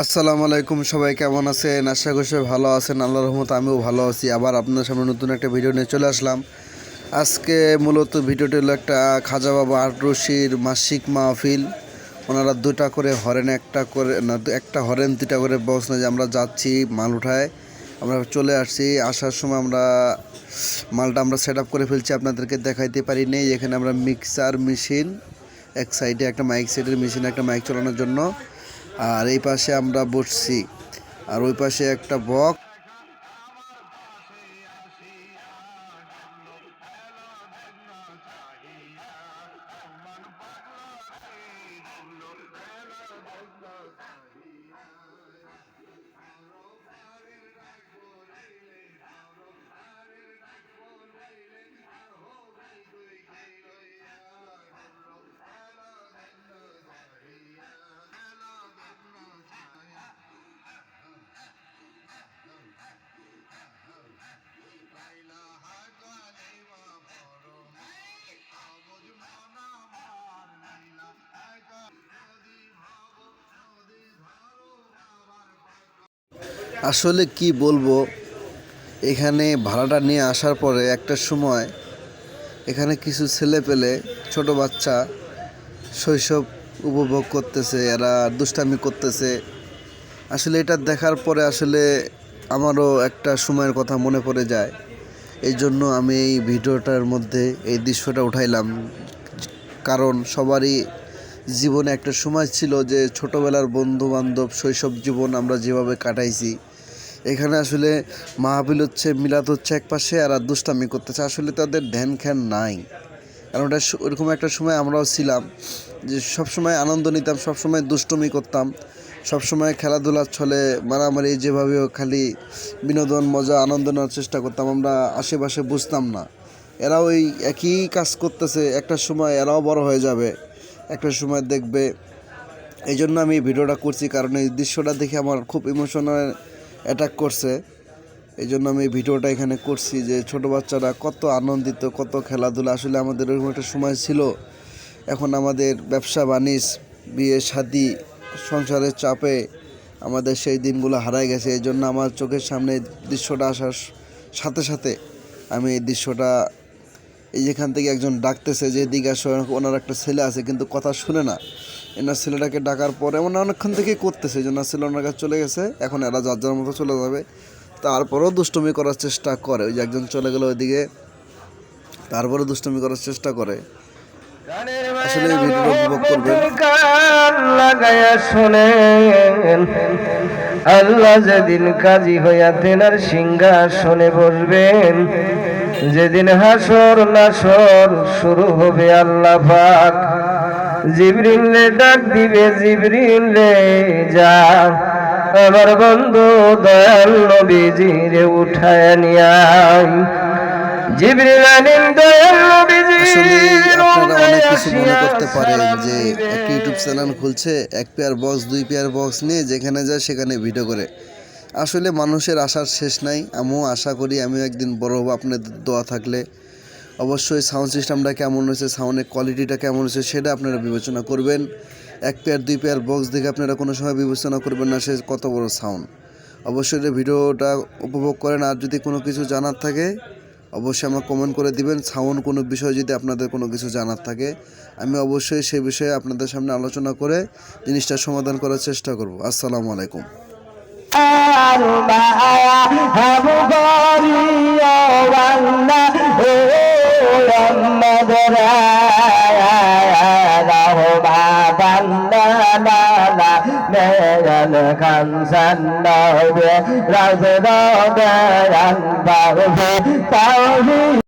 আসসালামু আলাইকুম, সবাই কেমন আছেন? আশা করি সবাই ভালো আছেন। আল্লাহর রহমত আমিও ভালো আছি। আবার আপনার সামনে নতুন একটা ভিডিও নিয়ে চলে আসলাম। আজকে মূলত ভিডিওটি হলো একটা খাজা বাবা আট রশির মাসিক মাহফিল। ওনারা দুটা করে হরেন, একটা করে না, একটা হরেন দুটা করে বস না যে আমরা যাচ্ছি মাল উঠায়। আমরা চলে আসছি। আসার সময় আমরা মালটা আমরা সেট করে ফেলছি। আপনাদেরকে দেখাইতে পারি নেই। এখানে আমরা মিক্সার মেশিন এক সাইডে একটা মাইক সেটের মেশিন একটা মাইক চালানোর জন্য। আর এই পাশে আমরা বসছি। আর ওই পাশে একটা বক আসলে কি বলব, এখানে ভাড়াটা নিয়ে আসার পরে একটা সময় এখানে কিছু ছেলে পেলে, ছোট বাচ্চা শৈশব উপভোগ করতেছে, এরা দুষ্টামি করতেছে। আসলে এটা দেখার পরে আসলে আমারও একটা সময়ের কথা মনে পড়ে যায়। এই জন্য আমি এই ভিডিওটার মধ্যে এই দৃশ্যটা উঠাইলাম। কারণ সবারই জীবনে একটা সময় ছিল যে ছোটোবেলার বন্ধু বান্ধব শৈশব জীবন আমরা যেভাবে কাটাইছি এখানে আসলে মাহফিল হচ্ছে, মিলাদ হচ্ছে এক পাশে আর দুষ্টামি করতেছে। আসলে তাদের ধ্যান খ্যান নাই। কারণ ওটা ওরকম একটা সময় আমরাও ছিলাম যে সব সময় আনন্দ নিতাম সব সময় দুষ্টমি করতাম। সব সময় খেলাধুলার ছলে মারামারি যেভাবে খালি বিনোদন, মজা, আনন্দ নেওয়ার চেষ্টা করতাম। আমরা আশেপাশে বুঝতাম না। এরাও ওই একই কাজ করতেছে। একটা সময় এরাও বড় হয়ে যাবে। একটা সময় দেখবে। এই জন্য আমি ভিডিওটা করছি। কারণ এই দৃশ্যটা দেখে আমার খুব ইমোশনাল অ্যাটাক করছে। এই জন্য আমি ভিডিওটা এখানে করছি যে ছোট বাচ্চারা কত আনন্দিত, কত খেলাধুলা। আসলে আমাদের ওরকম একটা সময় ছিল। এখন আমাদের ব্যবসা, বাণিজ্য, বিয়ে, শাদি, সংসারের চাপে আমাদের সেই দিনগুলো হারায় গেছে। এই জন্য আমার চোখের সামনে দৃশ্যটা আসার সাথে সাথে আমি এই দৃশ্যটা এই যেখান থেকে একজন ডাকতেছে যে দিকে আসো। ওনার একটা ছেলে আছে, কিন্তু কথা শুনে না। এনার ছেলেটাকে ডাকার পরে এমন অনেকক্ষণ থেকেই করতেছে, এই জন্য ছেলে ওনার কাছে চলে গেছে। এখন এরা যার যার মতো চলে যাবে। তারপরেও দুষ্টমি করার চেষ্টা করে। ওই যে একজন চলে গেল ওইদিকে তারপরে দুষ্টমি করার চেষ্টা করে। আসলে আল্লাহ যেদিন কাজী হইয়া তেনার সিংহাসনে বসবেন। যেদিন হাসর নাসর শুরু হবে আল্লাহ পাক জিবরিলে ডাক দিবে জিবরিলে যা আমার বন্ধু দয়াল নবীজিরে উঠায় নিয়াই জিবরিল আনিন দয়াল নবীজির আপনারা অনেক কিছু মনে করতে পারেন যে একটা ইউটিউব চ্যানেল খুলছে এক পেয়ার বক্স দুই পেয়ার বক্স নিয়ে যেখানে যায় সেখানে ভিডিও করে। আসলে মানুষের আশার শেষ নাই। আমিও আশা করি, আমিও একদিন বড় হব। আপনাদের দোয়া থাকলে অবশ্যই সাউন্ড সিস্টেমটা কেমন হয়েছে সাউন্ডের কোয়ালিটিটা কেমন হয়েছে, সেটা আপনারা বিবেচনা করবেন। এক পেয়ার দুই পেয়ার বক্স দেখে আপনারা কোনো সময় বিবেচনা করবেন না, সে কত বড় সাউন্ড অবশ্যই ভিডিওটা উপভোগ করেন। আর যদি কোনো কিছু জানার থাকে, অবশ্যই আমার কমেন্ট করে দিবেন। সাউন্ড কোনো বিষয় যদি আপনাদের কোনো কিছু জানার থাকে, আমি অবশ্যই সেই বিষয়ে আপনাদের সামনে আলোচনা করে জিনিসটা সমাধান করার চেষ্টা করব। আসসালামু আলাইকুম। মায়া হাবু গরিয়া বান্দা ও মোহাম্মদ রাহবা বান্দা নালা মেগন খানসান রাজ রগান বাবু তাওহি